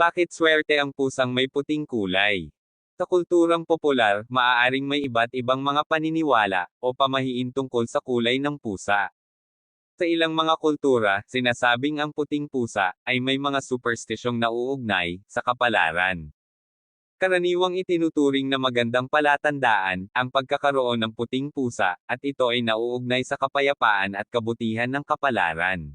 Bakit swerte ang pusang may puting kulay? Sa kulturang popular, maaaring may iba't ibang mga paniniwala o pamahiin tungkol sa kulay ng pusa. Sa ilang mga kultura, sinasabing ang puting pusa ay may mga superstisyong nauugnay sa kapalaran. Karaniwang itinuturing na magandang palatandaan ang pagkakaroon ng puting pusa at ito ay nauugnay sa kapayapaan at kabutihan ng kapalaran.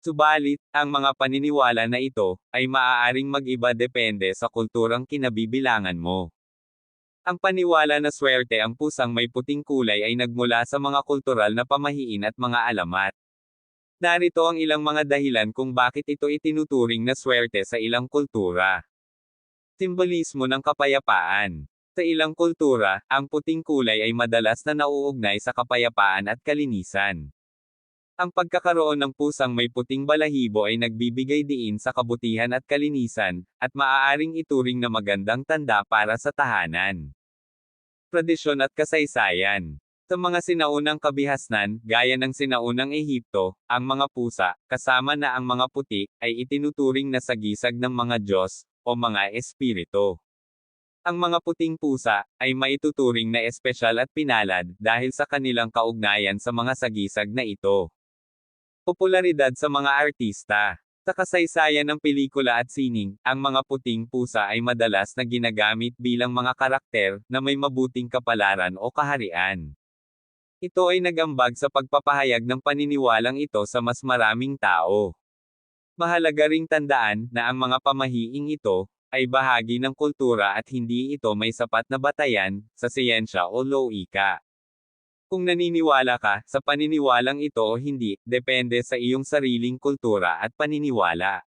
Subalit, ang mga paniniwala na ito ay maaaring mag-iba depende sa kulturang kinabibilangan mo. Ang paniwala na swerte ang pusang may puting kulay ay nagmula sa mga kultural na pamahiin at mga alamat. Narito ang ilang mga dahilan kung bakit ito itinuturing na swerte sa ilang kultura. Simbolismo ng kapayapaan. Sa ilang kultura, ang puting kulay ay madalas na nauugnay sa kapayapaan at kalinisan. Ang pagkakaroon ng pusang may puting balahibo ay nagbibigay diin sa kabutihan at kalinisan, at maaaring ituring na magandang tanda para sa tahanan. Tradisyon at kasaysayan. Sa mga sinaunang kabihasnan, gaya ng sinaunang Ehipto, ang mga pusa, kasama na ang mga puti, ay itinuturing na sagisag ng mga Diyos, o mga espiritu. Ang mga puting pusa ay maituturing na espesyal at pinalad dahil sa kanilang kaugnayan sa mga sagisag na ito. Popularidad sa mga artista. Sa kasaysayan ng pelikula at sining, ang mga puting pusa ay madalas na ginagamit bilang mga karakter na may mabuting kapalaran o kaharian. Ito ay nagambag sa pagpapahayag ng paniniwalang ito sa mas maraming tao. Mahalaga ring tandaan na ang mga pamahiing ito ay bahagi ng kultura at hindi ito may sapat na batayan sa siyensya o loika. Kung naniniwala ka sa paniniwalang ito o hindi, depende sa iyong sariling kultura at paniniwala.